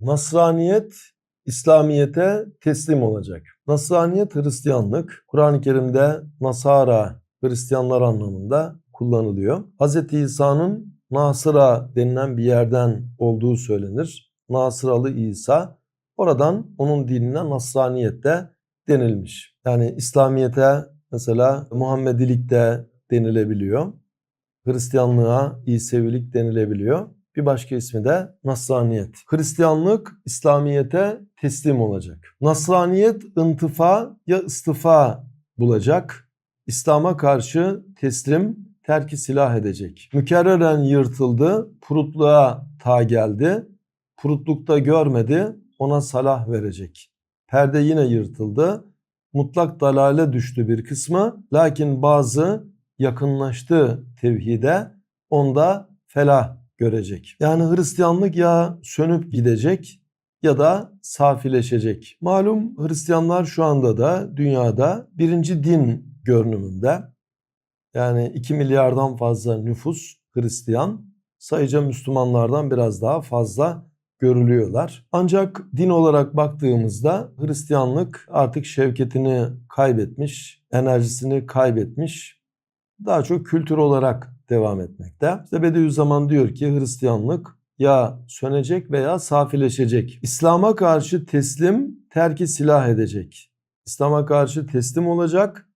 Nasraniyet İslamiyete teslim olacak. Nasraniyet Hristiyanlık, Kur'an-ı Kerim'de Nasara, Hristiyanlar anlamında kullanılıyor. Hz. İsa'nın Nasıra denilen bir yerden olduğu söylenir. Nasıralı İsa, oradan onun dinine Nasraniyet de denilmiş. Yani İslamiyete mesela Muhammedilik de denilebiliyor. Hristiyanlığa İsevilik denilebiliyor. Bir başka ismi de Nasraniyet. Hristiyanlık İslamiyete teslim olacak. Nasraniyet intifa ya istifa bulacak. İslam'a karşı teslim, terki silah edecek. Mükerreren yırtıldı, purutluğa ta geldi. Purutlukta görmedi, ona salah verecek. Perde yine yırtıldı. Mutlak dalale düştü bir kısmı. Lakin bazı yakınlaştı tevhide. Onda felah görecek. Yani Hristiyanlık ya sönüp gidecek ya da safileşecek. Malum Hristiyanlar şu anda da dünyada birinci din görünümünde. Yani 2 milyardan fazla nüfus Hristiyan, sayıca Müslümanlardan biraz daha fazla görülüyorlar. Ancak din olarak baktığımızda Hristiyanlık artık şevketini kaybetmiş, enerjisini kaybetmiş. Daha çok kültür olarak devam etmekte. İşte Bediüzzaman diyor ki Hristiyanlık ya sönecek veya safileşecek. İslam'a karşı teslim, terki silah edecek. İslam'a karşı teslim olacak,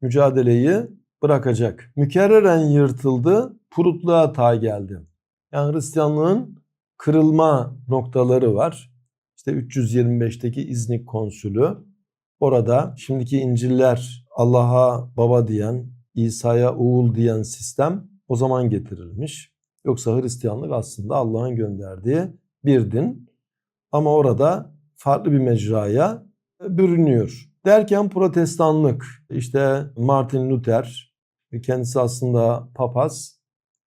mücadeleyi bırakacak. Mükerreren yırtıldı, purutluğa ta geldi. Yani Hristiyanlığın kırılma noktaları var. İşte 325'teki İznik konsülü. Orada şimdiki İncil'ler Allah'a baba diyen, İsa'ya oğul diyen sistem o zaman getirilmiş. Yoksa Hristiyanlık aslında Allah'ın gönderdiği bir din. Ama orada farklı bir mecraya bürünüyor. Derken protestanlık, işte Martin Luther, kendisi aslında papaz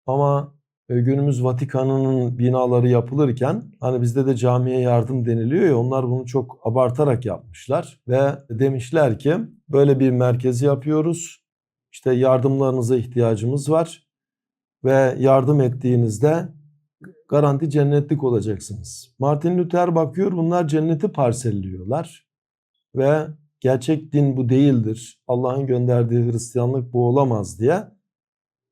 ama günümüz Vatikan'ın binaları yapılırken hani bizde de camiye yardım deniliyor ya onlar bunu çok abartarak yapmışlar ve demişler ki böyle bir merkezi yapıyoruz. İşte yardımlarınıza ihtiyacımız var ve yardım ettiğinizde garanti cennetlik olacaksınız. Martin Luther bakıyor bunlar cenneti parselliyorlar ve gerçek din bu değildir. Allah'ın gönderdiği Hristiyanlık bu olamaz diye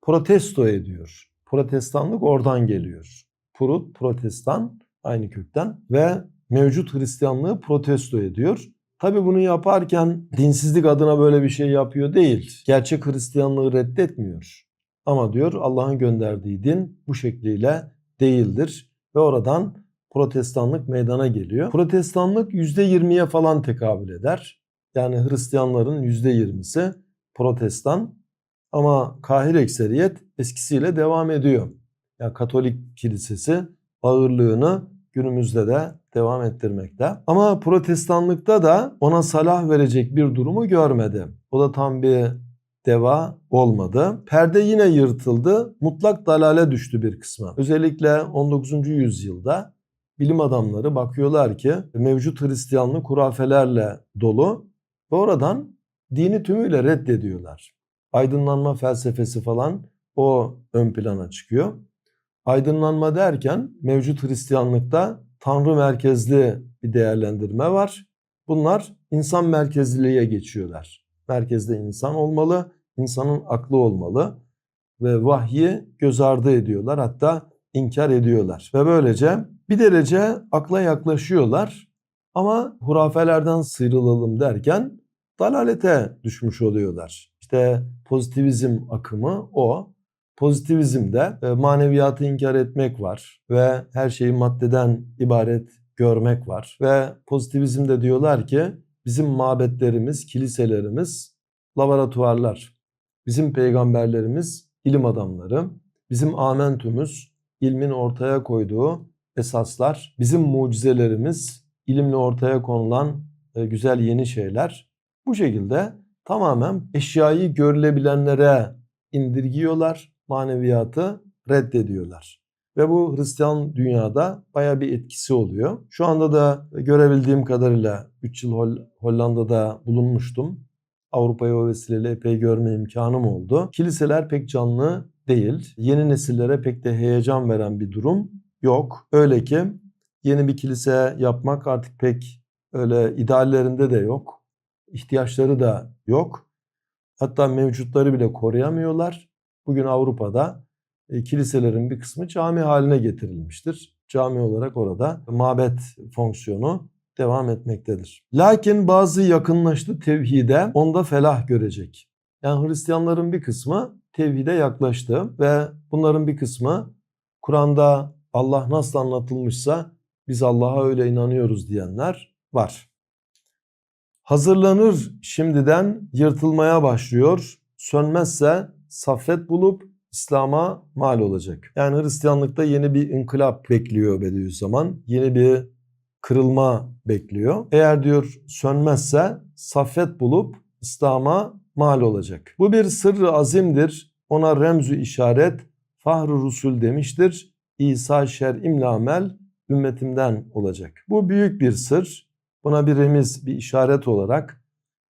protesto ediyor. Protestanlık oradan geliyor. Prut, protestan aynı kökten ve mevcut Hristiyanlığı protesto ediyor. Tabi bunu yaparken dinsizlik adına böyle bir şey yapıyor değil. Gerçek Hristiyanlığı reddetmiyor. Ama diyor Allah'ın gönderdiği din bu şekliyle değildir. Ve oradan protestanlık meydana geliyor. Protestanlık %20'ye falan tekabül eder. Yani Hristiyanların %20'si protestan ama kahir ekseriyet eskisiyle devam ediyor. Yani Katolik kilisesi ağırlığını günümüzde de devam ettirmekte. Ama protestanlıkta da ona salah verecek bir durumu görmedi. O da tam bir deva olmadı. Perde yine yırtıldı. Mutlak dalale düştü bir kısmı. Özellikle 19. yüzyılda bilim adamları bakıyorlar ki mevcut Hristiyanlık hurafelerle dolu ve oradan dini tümüyle reddediyorlar. Aydınlanma felsefesi falan o ön plana çıkıyor. Aydınlanma derken mevcut Hristiyanlıkta Tanrı merkezli bir değerlendirme var. Bunlar insan merkezliliğe geçiyorlar. Merkezde insan olmalı, insanın aklı olmalı ve vahyi göz ardı ediyorlar hatta inkar ediyorlar. Ve böylece bir derece akla yaklaşıyorlar ama hurafelerden sıyrılalım derken dalalete düşmüş oluyorlar. İşte pozitivizm akımı o. Pozitivizmde e, maneviyatı inkar etmek var ve her şeyi maddeden ibaret görmek var. Ve pozitivizmde diyorlar ki bizim mabetlerimiz, kiliselerimiz laboratuvarlar. Bizim peygamberlerimiz ilim adamları. Bizim amentümüz ilmin ortaya koyduğu esaslar. Bizim mucizelerimiz ilimle ortaya konulan e, güzel yeni şeyler. Bu şekilde tamamen eşyayı görülebilenlere indirgiyorlar, maneviyatı reddediyorlar. Ve bu Hristiyan dünyada baya bir etkisi oluyor. Şu anda da görebildiğim kadarıyla 3 yıl Hollanda'da bulunmuştum. Avrupa'yı o vesileyle epey görme imkanım oldu. Kiliseler pek canlı değil. Yeni nesillere pek de heyecan veren bir durum yok. Öyle ki Yeni bir kilise yapmak artık pek öyle ideallerinde de yok. İhtiyaçları da yok. Hatta mevcutları bile koruyamıyorlar. Bugün Avrupa'da e, kiliselerin bir kısmı cami haline getirilmiştir. Cami olarak orada mabet fonksiyonu devam etmektedir. Lakin bazı yakınlaştı tevhide onda felah görecek. Yani Hristiyanların bir kısmı tevhide yaklaştı ve bunların bir kısmı Kur'an'da Allah nasıl anlatılmışsa biz Allah'a öyle inanıyoruz diyenler var. Hazırlanır şimdiden yırtılmaya başlıyor. Sönmezse saffet bulup İslam'a mal olacak. Yani Hristiyanlıkta yeni bir inkılap bekliyor Bediüzzaman. Yeni bir kırılma bekliyor. Eğer diyor sönmezse saffet bulup İslam'a mal olacak. Bu bir sırrı azimdir. Ona remzü işaret fahru rusul demiştir. İsa şer imlamel ümmetimden olacak. Bu büyük bir sır. Buna bir remiz, bir işaret olarak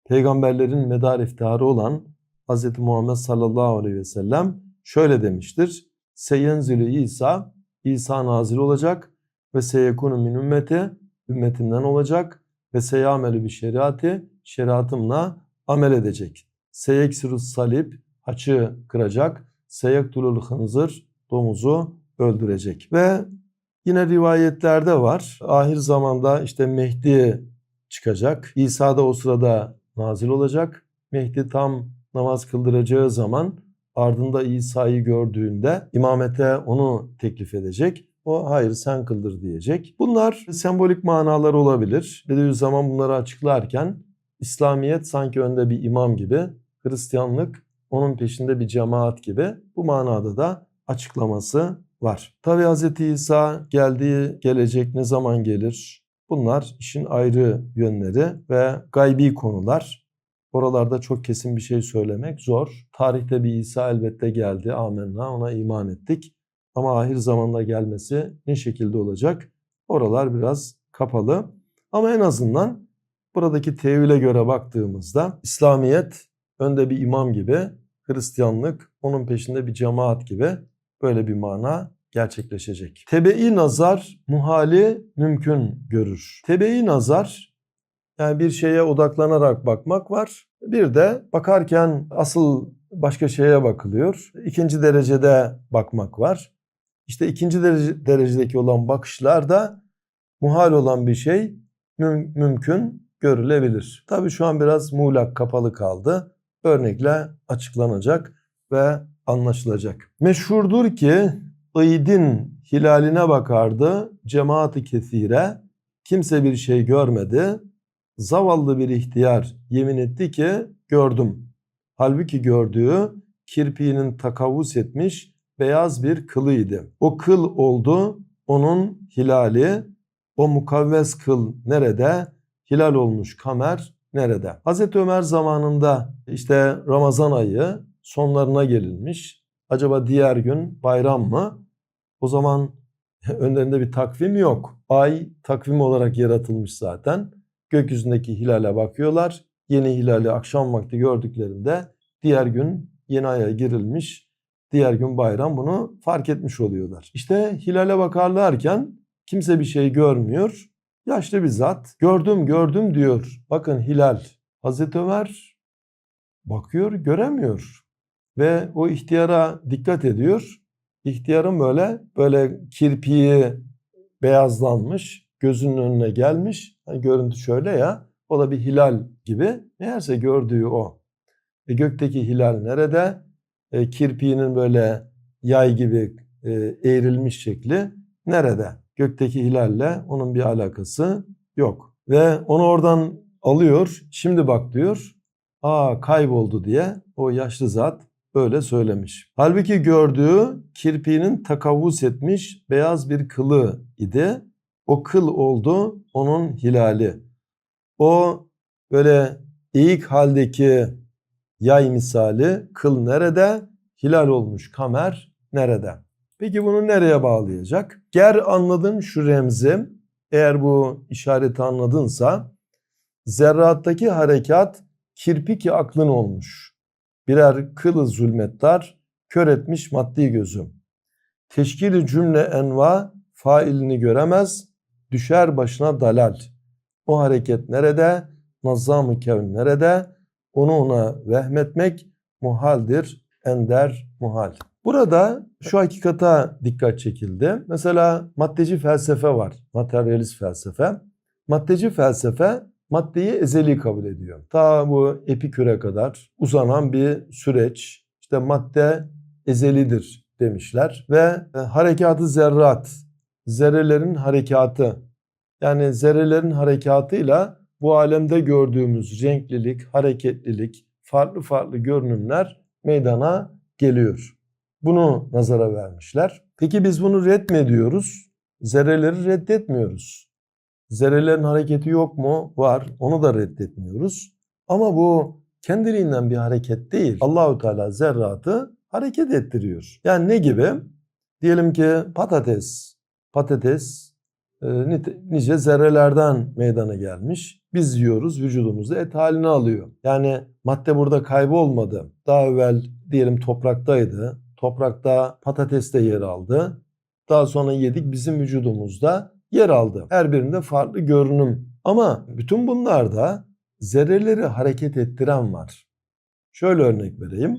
peygamberlerin medar iftiharı olan Hz. Muhammed sallallahu aleyhi ve sellem şöyle demiştir. Seyyenzülü İsa, İsa nazil olacak ve seyekunu min ümmeti, ümmetimden olacak ve seyamelü bir şeriatı, şeriatımla amel edecek. Seyeksirus salip, haçı kıracak, seyektulul hınzır, domuzu öldürecek. Ve yine rivayetlerde var. Ahir zamanda işte Mehdi çıkacak. İsa da o sırada nazil olacak. Mehdi tam namaz kıldıracağı zaman ardında İsa'yı gördüğünde imamete onu teklif edecek. O hayır sen kıldır diyecek. Bunlar sembolik manalar olabilir. Bediüzzaman bunları açıklarken İslamiyet sanki önde bir imam gibi, Hristiyanlık onun peşinde bir cemaat gibi bu manada da açıklaması var. Tabi Hz. İsa geldiği gelecek ne zaman gelir? Bunlar işin ayrı yönleri ve gaybi konular. Oralarda çok kesin bir şey söylemek zor. Tarihte bir İsa elbette geldi. Amenna ona iman ettik. Ama ahir zamanda gelmesi ne şekilde olacak? Oralar biraz kapalı. Ama en azından buradaki tevhile göre baktığımızda İslamiyet önde bir imam gibi, Hristiyanlık onun peşinde bir cemaat gibi böyle bir mana gerçekleşecek. Tebe'i nazar muhali mümkün görür. Tebe'i nazar yani bir şeye odaklanarak bakmak var. Bir de bakarken asıl başka şeye bakılıyor. İkinci derecede bakmak var. İşte ikinci derece, derecedeki olan bakışlar da muhal olan bir şey müm, mümkün görülebilir. Tabii şu an biraz muğlak kapalı kaldı. Örnekle açıklanacak ve anlaşılacak. Meşhurdur ki İdin hilaline bakardı cemaati kesire. Kimse bir şey görmedi. Zavallı bir ihtiyar yemin etti ki gördüm. Halbuki gördüğü kirpiğinin takavvus etmiş beyaz bir kılıydı. O kıl oldu onun hilali. O mukavves kıl nerede? Hilal olmuş kamer nerede? Hazreti Ömer zamanında işte Ramazan ayı sonlarına gelinmiş. Acaba diğer gün bayram mı? O zaman önlerinde bir takvim yok. Ay takvim olarak yaratılmış zaten. Gökyüzündeki hilale bakıyorlar. Yeni hilali akşam vakti gördüklerinde diğer gün yeni aya girilmiş. Diğer gün bayram bunu fark etmiş oluyorlar. İşte hilale bakarlarken kimse bir şey görmüyor. Yaşlı bir zat gördüm gördüm diyor. Bakın hilal. Hazreti Ömer bakıyor göremiyor. Ve o ihtiyara dikkat ediyor. İhtiyarın böyle böyle kirpiği beyazlanmış, gözünün önüne gelmiş. Hani görüntü şöyle ya. O da bir hilal gibi. Meğerse gördüğü o. E, gökteki hilal nerede? E, kirpiğinin böyle yay gibi e, eğrilmiş şekli nerede? Gökteki hilalle onun bir alakası yok. Ve onu oradan alıyor. Şimdi bak diyor. Aa kayboldu diye o yaşlı zat böyle söylemiş. Halbuki gördüğü kirpiğinin takavvus etmiş beyaz bir kılı idi. O kıl oldu onun hilali. O böyle eğik haldeki yay misali kıl nerede? Hilal olmuş kamer nerede? Peki bunu nereye bağlayacak? Ger anladın şu remzi. Eğer bu işareti anladınsa zerrattaki harekat kirpiki aklın olmuş. Birer kılı zulmettar kör etmiş maddi gözüm. Teşkili cümle enva failini göremez. Düşer başına dalal. O hareket nerede? Nazzam-ı kevn nerede? Onu ona vehmetmek muhaldir, ender muhal. Burada şu hakikata dikkat çekildi. Mesela maddeci felsefe var, materyalist felsefe. Maddeci felsefe maddeyi ezeli kabul ediyor. Ta bu Epikür'e kadar uzanan bir süreç. İşte madde ezelidir demişler ve e, harekatı zerrat, zerrelerin harekatı yani zerrelerin harekatıyla bu alemde gördüğümüz renklilik, hareketlilik, farklı farklı görünümler meydana geliyor. Bunu nazara vermişler. Peki biz bunu red mi ediyoruz? Zerreleri reddetmiyoruz. Zerrelerin hareketi yok mu? Var. Onu da reddetmiyoruz. Ama bu kendiliğinden bir hareket değil. Allahü Teala zerratı hareket ettiriyor. Yani ne gibi? Diyelim ki patates. Patates e, nice zerrelerden meydana gelmiş. Biz yiyoruz, vücudumuzda et halini alıyor. Yani madde burada kaybolmadı. Daha evvel diyelim topraktaydı. Toprakta patates de yer aldı. Daha sonra yedik bizim vücudumuzda yer aldı. Her birinde farklı görünüm. Ama bütün bunlarda zerreleri hareket ettiren var. Şöyle örnek vereyim.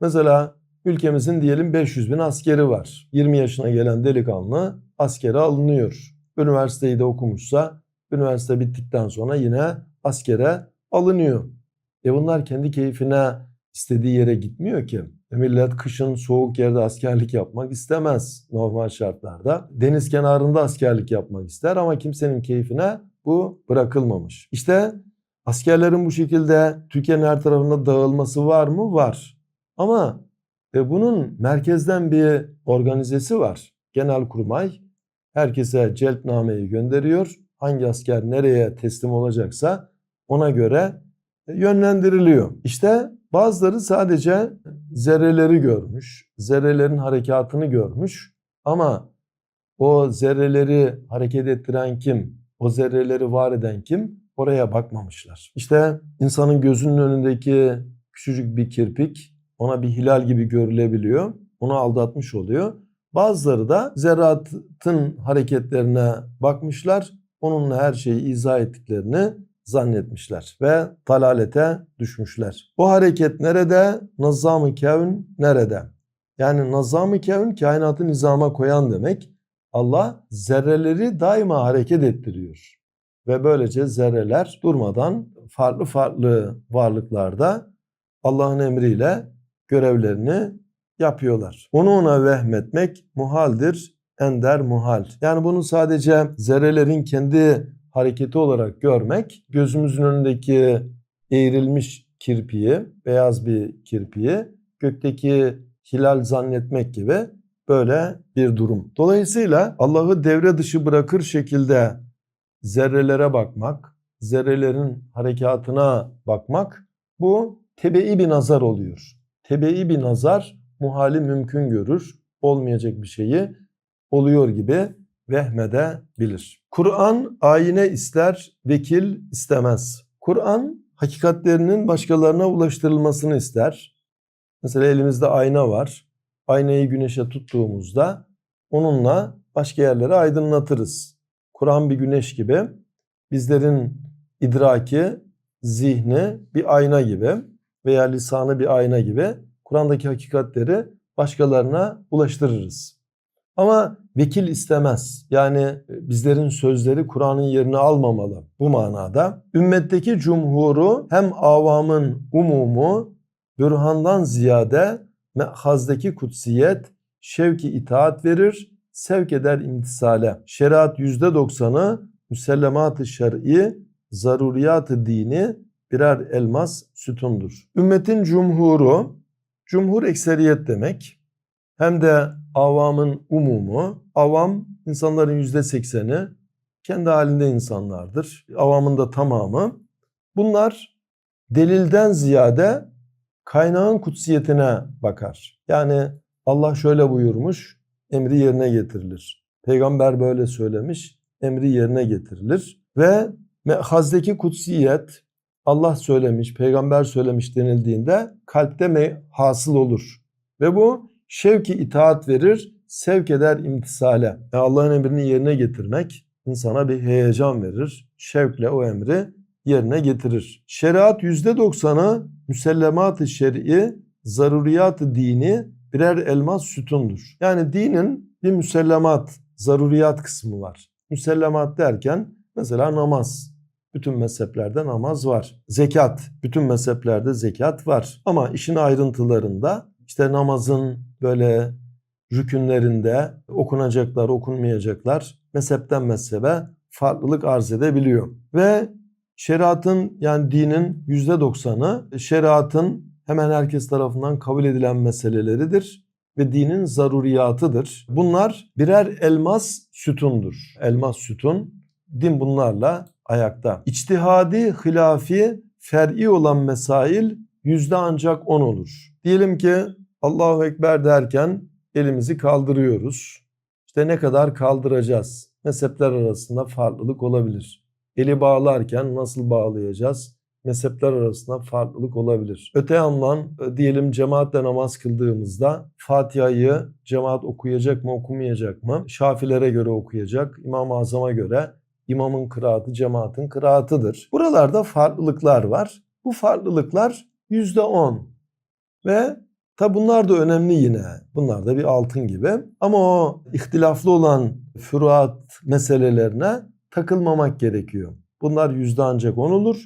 Mesela ülkemizin diyelim 500 bin askeri var. 20 yaşına gelen delikanlı askere alınıyor. Üniversiteyi de okumuşsa üniversite bittikten sonra yine askere alınıyor. E bunlar kendi keyfine istediği yere gitmiyor ki. E millet kışın soğuk yerde askerlik yapmak istemez normal şartlarda. Deniz kenarında askerlik yapmak ister ama kimsenin keyfine bu bırakılmamış. İşte askerlerin bu şekilde Türkiye'nin her tarafında dağılması var mı? Var. Ama e bunun merkezden bir organizesi var. Genelkurmay herkese celpnameyi gönderiyor. Hangi asker nereye teslim olacaksa ona göre yönlendiriliyor. İşte bazıları sadece zerreleri görmüş, zerrelerin harekatını görmüş ama o zerreleri hareket ettiren kim, o zerreleri var eden kim oraya bakmamışlar. İşte insanın gözünün önündeki küçücük bir kirpik ona bir hilal gibi görülebiliyor. Onu aldatmış oluyor. Bazıları da zerratın hareketlerine bakmışlar. Onunla her şeyi izah ettiklerini zannetmişler ve dalalete düşmüşler. Bu hareket nerede? Nazam-ı kevn nerede? Yani nazam-ı kevn kainatı nizama koyan demek. Allah zerreleri daima hareket ettiriyor. Ve böylece zerreler durmadan farklı farklı varlıklarda Allah'ın emriyle görevlerini yapıyorlar. Onu ona vehmetmek muhaldir, ender muhal. Yani bunu sadece zerrelerin kendi hareketi olarak görmek, gözümüzün önündeki eğrilmiş kirpiyi, beyaz bir kirpiyi gökteki hilal zannetmek gibi böyle bir durum. Dolayısıyla Allah'ı devre dışı bırakır şekilde zerrelere bakmak, zerrelerin harekatına bakmak bu tebei bir nazar oluyor. Tebei bir nazar muhali mümkün görür, olmayacak bir şeyi oluyor gibi vehmedebilir. Kur'an ayine ister, vekil istemez. Kur'an hakikatlerinin başkalarına ulaştırılmasını ister. Mesela elimizde ayna var. Aynayı güneşe tuttuğumuzda onunla başka yerleri aydınlatırız. Kur'an bir güneş gibi. Bizlerin idraki, zihni bir ayna gibi veya lisanı bir ayna gibi Kur'an'daki hakikatleri başkalarına ulaştırırız. Ama vekil istemez. Yani e, bizlerin sözleri Kur'an'ın yerini almamalı bu manada. Ümmetteki cumhuru hem avamın umumu bürhandan ziyade mehazdaki kutsiyet şevki itaat verir, sevk eder imtisale. Şeriat %90'ı müsellemat-ı şer'i, zaruriyat-ı dini birer elmas sütundur. Ümmetin cumhuru, cumhur ekseriyet demek hem de avamın umumu. Avam insanların yüzde sekseni kendi halinde insanlardır. Avamın da tamamı. Bunlar delilden ziyade kaynağın kutsiyetine bakar. Yani Allah şöyle buyurmuş, emri yerine getirilir. Peygamber böyle söylemiş, emri yerine getirilir. Ve mehazdeki kutsiyet Allah söylemiş, peygamber söylemiş denildiğinde kalpte hasıl olur. Ve bu şevki itaat verir, sevk eder imtisale. Yani Allah'ın emrini yerine getirmek, insana bir heyecan verir. Şevkle o emri yerine getirir. Şeriat %90'ı müsellemat-ı şer'i, zaruriyat-ı dini birer elmas sütundur. Yani dinin bir müsellemat, zaruriyat kısmı var. Müsellemat derken mesela namaz. Bütün mezheplerde namaz var. Zekat, bütün mezheplerde zekat var. Ama işin ayrıntılarında işte namazın böyle rükünlerinde okunacaklar, okunmayacaklar mezhepten mezhebe farklılık arz edebiliyor. Ve şeriatın yani dinin yüzde doksanı şeriatın hemen herkes tarafından kabul edilen meseleleridir ve dinin zaruriyatıdır. Bunlar birer elmas sütundur. Elmas sütun, din bunlarla ayakta. İçtihadi, hilafi, fer'i olan mesail yüzde ancak on olur. Diyelim ki Allahu Ekber derken elimizi kaldırıyoruz. İşte ne kadar kaldıracağız? Mezhepler arasında farklılık olabilir. Eli bağlarken nasıl bağlayacağız? Mezhepler arasında farklılık olabilir. Öte yandan e, diyelim cemaatle namaz kıldığımızda Fatiha'yı cemaat okuyacak mı okumayacak mı? Şafilere göre okuyacak, İmam-ı Azam'a göre imamın kıraatı cemaatin kıraatıdır. Buralarda farklılıklar var. Bu farklılıklar yüzde on ve Tabi bunlar da önemli yine. Bunlar da bir altın gibi. Ama o ihtilaflı olan füruat meselelerine takılmamak gerekiyor. Bunlar yüzde ancak 10 olur.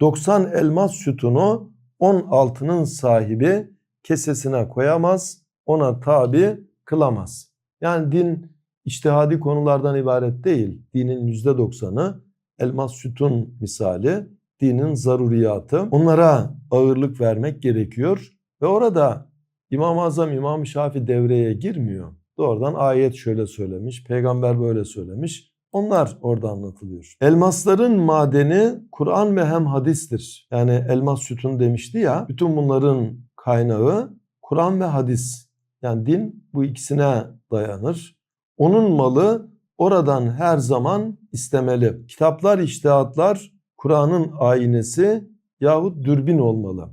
90 elmas sütunu 10 altının sahibi kesesine koyamaz, ona tabi kılamaz. Yani din içtihadi konulardan ibaret değil. Dinin yüzde doksanı elmas sütun misali, dinin zaruriyatı. Onlara ağırlık vermek gerekiyor. Ve orada İmam-ı Azam, İmam-ı Şafi devreye girmiyor. Doğrudan ayet şöyle söylemiş, peygamber böyle söylemiş. Onlar orada anlatılıyor. Elmasların madeni Kur'an ve hem hadistir. Yani elmas sütun demişti ya. Bütün bunların kaynağı Kur'an ve hadis. Yani din bu ikisine dayanır. Onun malı oradan her zaman istemeli. Kitaplar, iştihatlar Kur'an'ın aynesi yahut dürbün olmalı.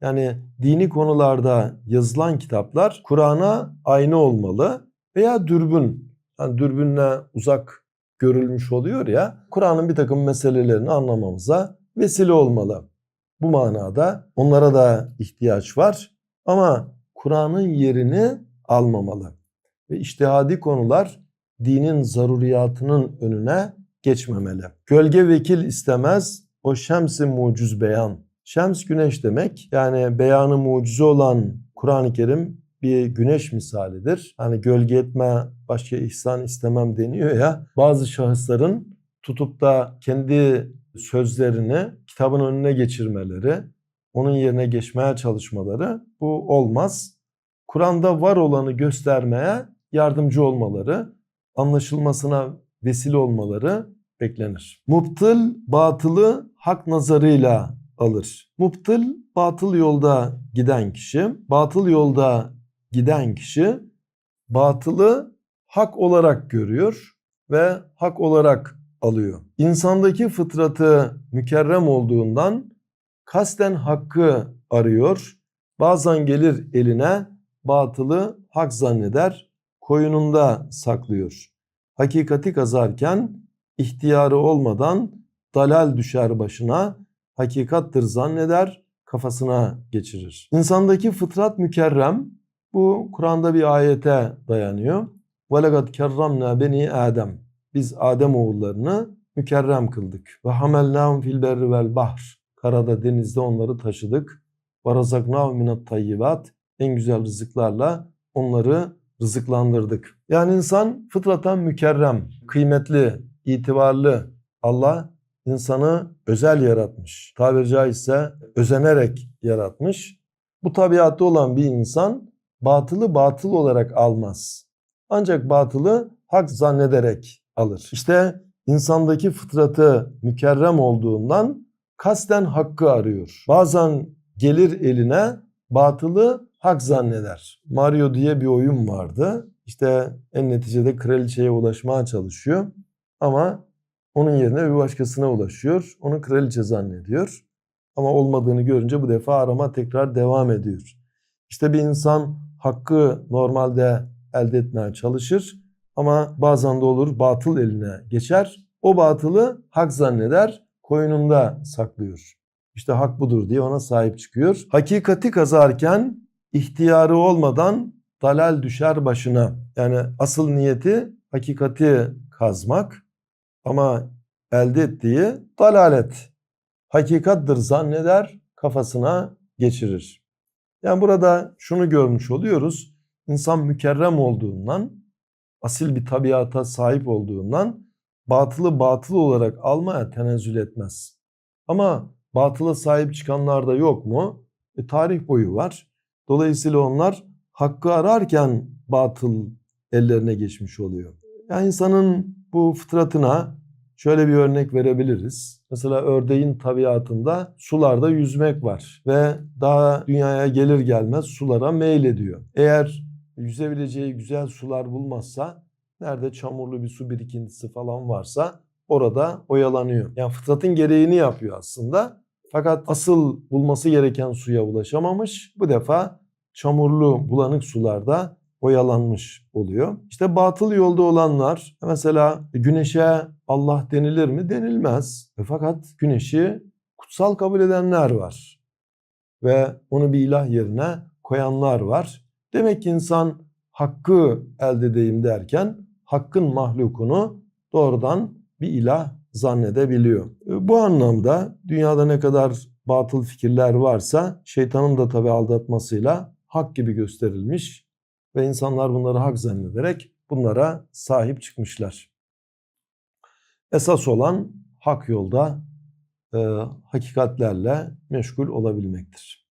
Yani dini konularda yazılan kitaplar Kur'an'a aynı olmalı veya dürbün. Yani dürbünle uzak görülmüş oluyor ya. Kur'an'ın bir takım meselelerini anlamamıza vesile olmalı. Bu manada onlara da ihtiyaç var ama Kur'an'ın yerini almamalı. Ve iştihadi konular dinin zaruriyatının önüne geçmemeli. Gölge vekil istemez o şemsi mucuz beyan. Şems güneş demek. Yani beyanı mucize olan Kur'an-ı Kerim bir güneş misalidir. Hani gölge etme, başka ihsan istemem deniyor ya. Bazı şahısların tutup da kendi sözlerini kitabın önüne geçirmeleri, onun yerine geçmeye çalışmaları bu olmaz. Kur'an'da var olanı göstermeye yardımcı olmaları, anlaşılmasına vesile olmaları beklenir. Mubtıl batılı hak nazarıyla alır. Mubtıl batıl yolda giden kişi, batıl yolda giden kişi batılı hak olarak görüyor ve hak olarak alıyor. İnsandaki fıtratı mükerrem olduğundan kasten hakkı arıyor. Bazen gelir eline batılı hak zanneder, koyununda saklıyor. Hakikati kazarken ihtiyarı olmadan dalal düşer başına, hakikattır zanneder, kafasına geçirir. İnsandaki fıtrat mükerrem, bu Kur'an'da bir ayete dayanıyor. وَلَقَدْ كَرَّمْنَا beni Adem. Biz Adem oğullarını mükerrem kıldık. Ve hamelnâhum fil berri vel bahr. Karada, denizde onları taşıdık. Ve razaknâhum minat tayyibat. En güzel rızıklarla onları rızıklandırdık. Yani insan fıtratan mükerrem, kıymetli, itibarlı. Allah insanı özel yaratmış. Tabiri caizse özenerek yaratmış. Bu tabiatta olan bir insan batılı batıl olarak almaz. Ancak batılı hak zannederek alır. İşte insandaki fıtratı mükerrem olduğundan kasten hakkı arıyor. Bazen gelir eline batılı hak zanneder. Mario diye bir oyun vardı. İşte en neticede kraliçeye ulaşmaya çalışıyor. Ama onun yerine bir başkasına ulaşıyor. Onu kraliçe zannediyor. Ama olmadığını görünce bu defa arama tekrar devam ediyor. İşte bir insan hakkı normalde elde etmeye çalışır. ama bazen de olur batıl eline geçer. O batılı hak zanneder, koynunda saklıyor. İşte hak budur diye ona sahip çıkıyor. Hakikati kazarken ihtiyarı olmadan dalal düşer başına. Yani asıl niyeti hakikati kazmak ama elde ettiği dalalet. Hakikattir zanneder, kafasına geçirir. Yani burada şunu görmüş oluyoruz. İnsan mükerrem olduğundan, asil bir tabiata sahip olduğundan batılı batıl olarak almaya tenezzül etmez. Ama batıla sahip çıkanlar da yok mu? E, tarih boyu var. Dolayısıyla onlar hakkı ararken batıl ellerine geçmiş oluyor. Yani insanın bu fıtratına şöyle bir örnek verebiliriz. Mesela ördeğin tabiatında sularda yüzmek var ve daha dünyaya gelir gelmez sulara meylediyor. Eğer yüzebileceği güzel sular bulmazsa nerede çamurlu bir su birikintisi falan varsa orada oyalanıyor. Yani fıtratın gereğini yapıyor aslında. Fakat asıl bulması gereken suya ulaşamamış. Bu defa çamurlu bulanık sularda oyalanmış oluyor. İşte batıl yolda olanlar mesela güneşe Allah denilir mi? Denilmez. E fakat güneşi kutsal kabul edenler var. Ve onu bir ilah yerine koyanlar var. Demek ki insan hakkı elde edeyim derken hakkın mahlukunu doğrudan bir ilah zannedebiliyor. E, Bu anlamda dünyada ne kadar batıl fikirler varsa şeytanın da tabi aldatmasıyla hak gibi gösterilmiş ve insanlar bunları hak zannederek bunlara sahip çıkmışlar. Esas olan hak yolda e, hakikatlerle meşgul olabilmektir.